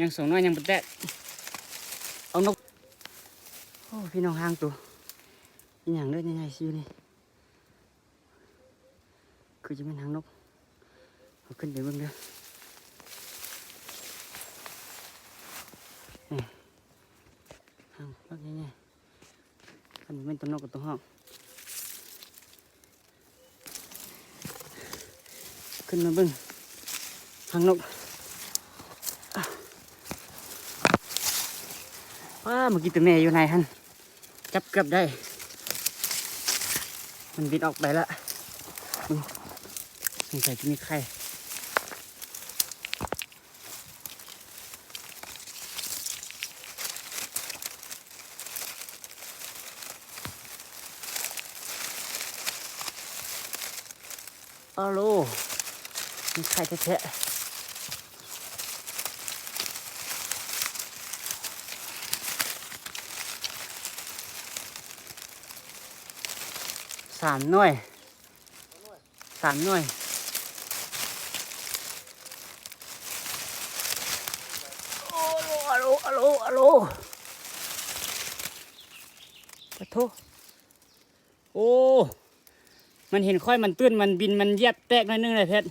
ยังส่งน้อยยังบ่แตะเอานกโอ้พี่น้องห่างตัวอีหยังเด้อใหญ่ๆซิอยู่นี่คือจะเป็นหางนกเอาขึ้นไปเบิ่งเด้อนี่หางนกใหญ่ๆอันนี้เป็นตัวนกกับตัวห้องขึ้นมาเบิ่งหางนก ว้าเมื่อกี้ตัวแม่อยู่ไหนฮันจับเกือบได้ มันบินออกไปล้วอืมสงสัยจะมีไข่อ้าวโลมีไข่แท้ๆ สามหน่วยสามหน่วยโอ้โลอะโลอะโลอะโลขอโทโอ้มันเห็นค่อยมันตื้นมันบินมันแยบแตกน้อยนึงเลยเพชร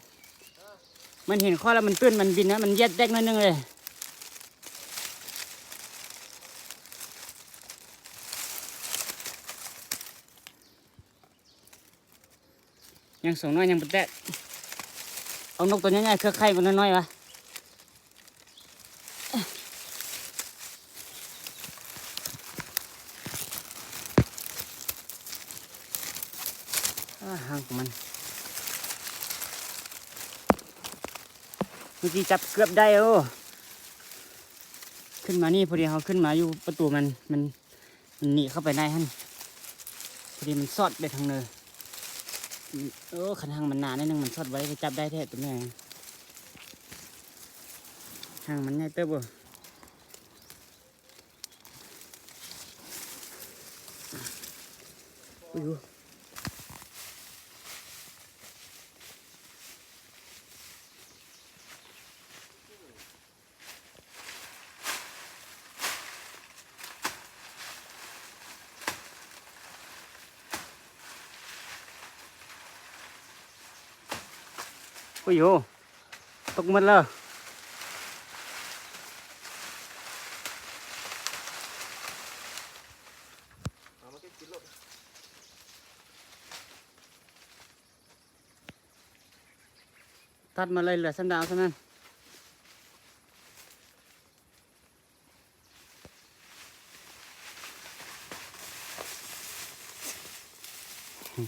มันเห็นค่อยแล้วมันตื้นมันบินนะมันแยบแตกน้อยนึงเลย ยังส่งน้อยยังบ่แตะเอานกตัวใหญ่ๆเครือไข่มันน้อยๆวะอ่าหางของมันเมื่อกี้จับเกือบได้โอ้ขึ้นมานี่พอดีเขาขึ้นมาอยู่ประตูมันมันมันหนีเข้าไปในฮั่นพอดีมันซอดไปทางเนิน โอ้ขันหางมันหนานิดนึงมันสอดไว้ไปจับได้แท้ตัวแม่หางมันใหญ่เติบบ่อุ้ย โอ้ยโยตกมันเลยตัดมาเลยเหลือสันดาวเท่านั้นอืม